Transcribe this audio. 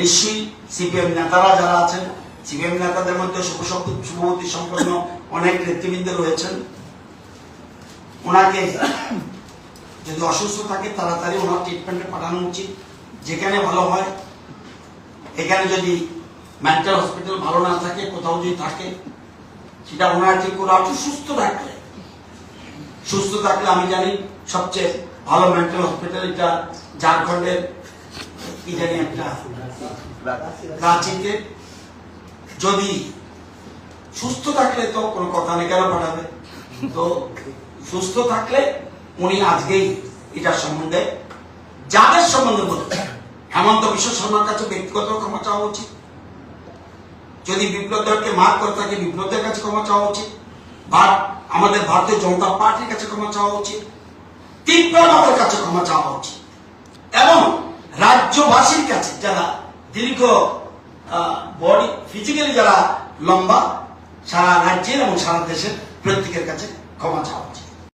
নিশ্চয়ই সিপিএম নেতারা যারা আছেন সিপিএম নেতাদের মধ্যে শুভবতী সম্পন্ন অনেক নেতৃবৃন্দ রয়েছেন। ওনাকে যদি অসুস্থ থাকে, তাড়াতাড়ি ওনার ট্রিটমেন্টে পাঠানো উচিত। যেখানে ভালো হয়, এখানে যদি মেন্টাল হসপিটাল ভালো না থাকে, কোথাও যদি থাকে, সেটা ওনার ঠিক করা উচিত। সুস্থ থাকলে। সুস্থ থাকলে আমি জানি সবচেয়ে ভালো মেন্টাল হসপিটাল এটা ঝাড়খণ্ডের একটা? যদি সুস্থ থাকলে তো কোনো কথা নেই, কেন পাঠাবে তো সুস্থ থাকলে উনি আজকেই এটার সম্বন্ধে, যাদের সম্বন্ধে বলতে হেমন্ত বিশ্ব শর্মার কাছে ব্যক্তিগত ক্ষমা চাওয়া উচিত। যদি বিপ্লবদেরকে মার করে থাকে বিপ্লবদের কাছে ক্ষমা চাওয়া উচিত। বা আমাদের ভারতীয় জনতা পার্টির কাছে ক্ষমা চাওয়া উচিত। তীব্রভাবের কাছে ক্ষমা চাওয়া উচিত। রাজ্যবাসীর কাছে, যারা দীর্ঘ বডি ফিজিক্যালি যারা লম্বা, সারা রাজ্যের এবং সারা দেশের প্রত্যেকের কাছে ক্ষমা চাওয়া উচিত।